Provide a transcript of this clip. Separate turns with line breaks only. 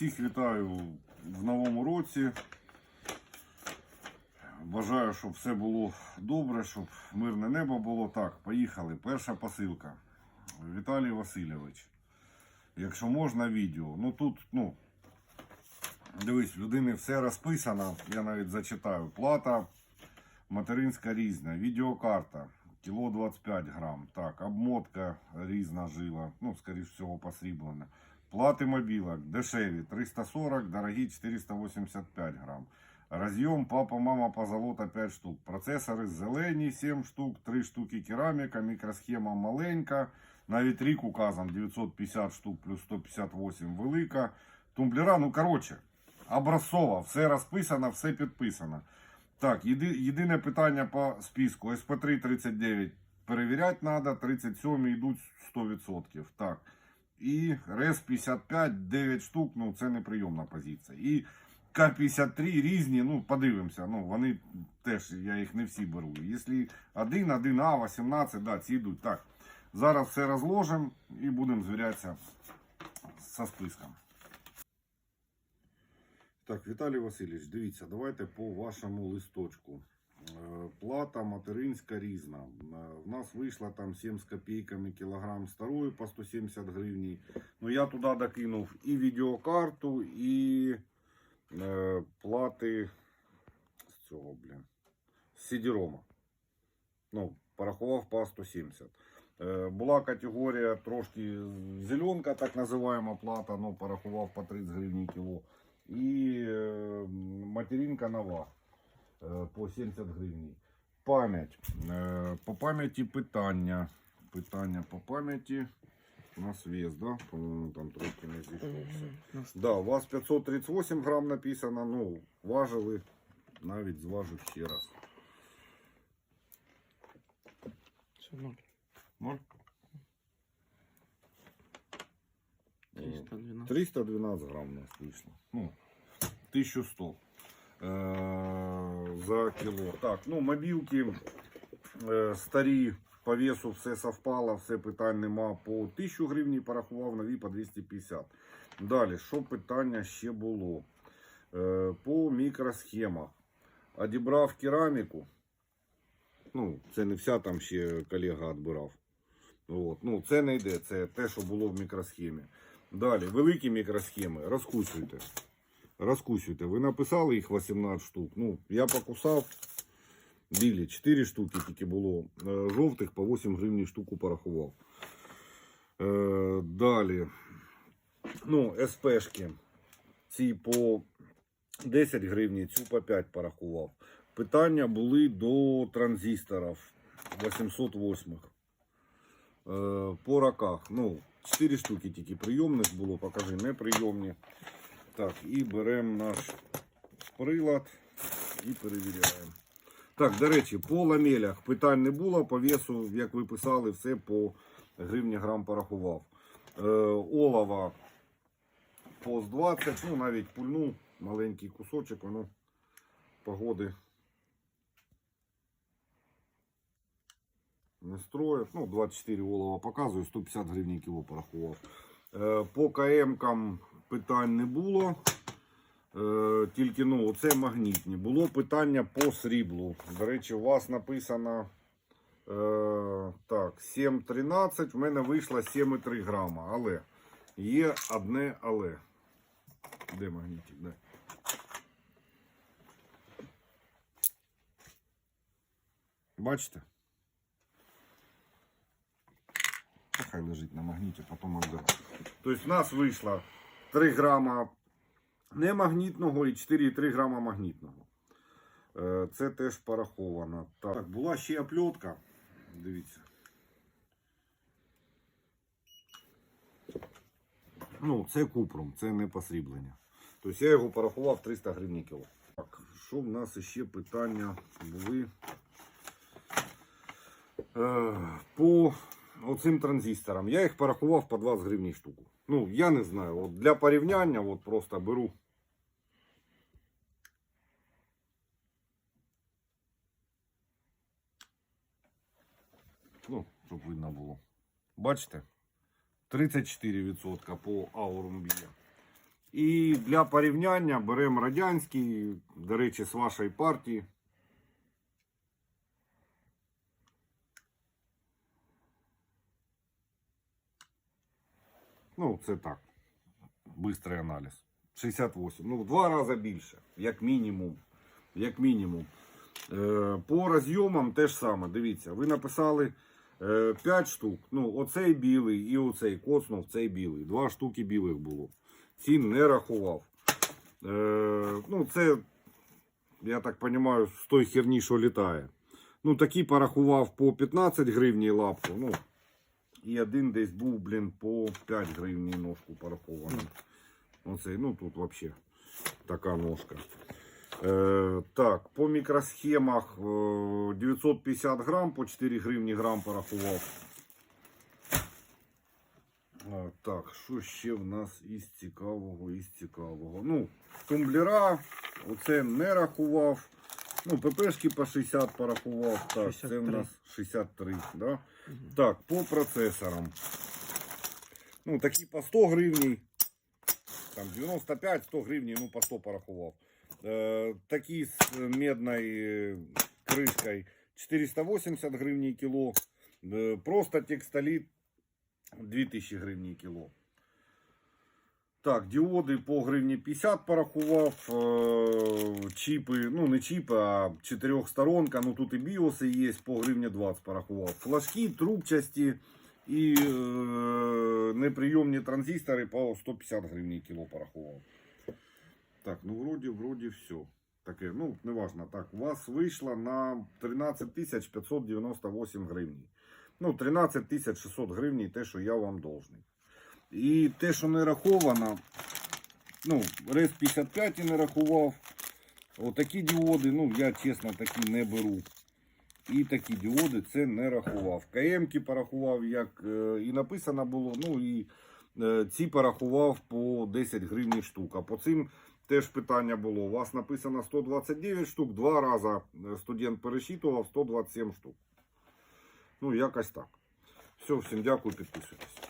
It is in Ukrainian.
Всіх вітаю в новому році. Бажаю, щоб все було добре, щоб мирне небо було. Так, поїхали. Перша посилка. Віталій Васильович. Якщо можна, відео. Ну тут, ну, дивись, людини все розписано. Я навіть зачитаю. Плата материнська різна, відеокарта. Кіло 25 грам. Так, обмотка різна жила. Ну, скоріш всього, посріблена. Плати мобілок дешеві 340, дорогі 485 грам. Роз'єм папа, мама, позолота 5 штук. Процесори зелені 7 штук, 3 штуки кераміка, мікросхема маленька. Навіть рік указан 950 штук плюс 158 велика. Тумблера, ну коротше, образцово, все розписано, все підписано. Так, єди, єдине питання по списку. СП3 39 перевіряти треба, 37 йдуть 100%. Так. І РЕС 55, 9 штук, ну це не прийомна позиція. І К-53 різні, ну подивимося, ну вони теж, я їх не всі беру. Якщо 1, 1А, 18, да, ці йдуть. Так, зараз все розложимо і будемо звірятися со списком. Так, Віталій Васильович, дивіться, давайте по вашому листочку. Е, Плата материнська різна. Е, В нас вийшла там 7 з копійками кілограм старої по 170 гривень. Ну я туди докинув і відеокарту, і е, плати з цього, блін, з CD-ROM. Ну, порахував по 170. Е, Була категорія трошки зеленка, так називаємо плата, ну, порахував по 30 гривень кіло. І е, материнка нова по 70 гривень. Пам'ять. Е, По пам'яті питання. Питання по пам'яті. У нас вес, да? По-моєму, там трошки не зійшовся. Да, у вас 538 грам написано, ну, важили, навіть зважу ще раз.
Це ноль.
Ноль?
312.
312 грам у нас вийшло. Ну, 1100 е, за кіло. Так, ну, мобілки е, старі по весу все совпало, все питань нема. По 1000 гривень порахував, нові по 250. Далі, що питання ще було? Е, по мікросхемах. Одібрав кераміку. Ну, це не вся там ще колега відбирав. От. Ну, це не йде, це те, що було в мікросхемі. Далі, великі мікросхеми, розкусуйте. Розкусуйте. Ви написали їх 18 штук. Ну, я покусав. Білі, 4 штуки тільки було. Е, Жовтих по 8 гривень штуку порахував. Е, Далі. Ну, СПшки. Ці по 10 гривень, цю по 5 порахував. Питання були до транзисторів 808. Е, По роках. Ну, 4 штуки тільки прийомних було, покажи, неприйомні. Так, і беремо наш прилад і перевіряємо. Так, до речі, по ламелях питань не було, по весу, як ви писали, все по гривні грам порахував. Е, олова по 20, ну навіть пульну, маленький кусочок, воно погоди не строїв. Ну, 24 олова показую, 150 гривень кіло порахував. Е, По КМ-кам питань не було. Е, Тільки ну, оце магнітні. Було питання по сріблу. До речі, у вас написано е, так, 7,13. В мене вийшло 7,3 грама. Але є одне але. Де магнітик? Де? Бачите? Та Хай лежить на магніті, потім відберу. Тобто в нас вийшло 3 грама немагнітного і 4,3 грама магнітного. Е, Це теж пораховано. Так, була ще опльотка. Дивіться. Ну, це купрум, це не посріблення. Тобто я його порахував 300 гривень кіло. Так, що в нас ще питання були? Е, по оцим транзисторам. Я їх порахував по 20 гривень штуку. Ну, я не знаю. От для порівняння от просто беру. Ну, щоб видно було. Бачите? 34% по аурум б'є. І для порівняння беремо радянський, до речі, з вашої партії. Ну, це так. Бистрий аналіз. 68. Ну, в два рази більше, як мінімум. Як мінімум. Е, по розйомам те ж саме. Дивіться, ви написали 5 штук. Ну, оцей білий і оцей коцнув цей білий. Два штуки білих було. Цін не рахував. Е, ну, це, я так розумію, з той херні, що літає. Ну, такі порахував по 15 гривні лапку. Ну, і один десь був, блін, по 5 гривні ножку порахований. Оцей, ну тут взагалі така ножка. Е, так, по мікросхемах е, 950 грам, по 4 гривні грам порахував. Е, так, що ще в нас із цікавого, із цікавого. Ну, тумблера, оце не рахував. Ну, ППшки по 60 порахував. Так, це в
63.
нас 63. Да?
Мгм.
Так, по процесорам. Ну, такі по 100 гривень. Там 95-100 гривень, ну по 100 порахував. Е, такі з медною кришкою 480 гривень кіло. Е, просто текстоліт 2000 гривень кіло. Так, діоди по гривні 50 порахував. Е, чіпи, ну не чіпи, а чотирьохсторонка. Ну тут і біоси є, по гривні 20 порахував. Флажки, трубчасті і е, неприйомні транзистори по 150 гривень кіло порахував. Так, ну вроді, вроді все. Таке, ну, неважно. Так, у вас вийшло на 13 598 гривень. Ну, 13 600 гривень те, що я вам должний. І те, що не раховано, ну, РЕС 55 і не рахував. Отакі діоди, ну, я чесно такі не беру. І такі діоди це не рахував. КМ-ки порахував, як е, і написано було. Ну і е, ці порахував по 10 гривень штука. По цим теж питання було. У вас написано 129 штук, два рази е, студент пересчитував 127 штук. Ну, якось так. Все, всім дякую, підписуйтесь.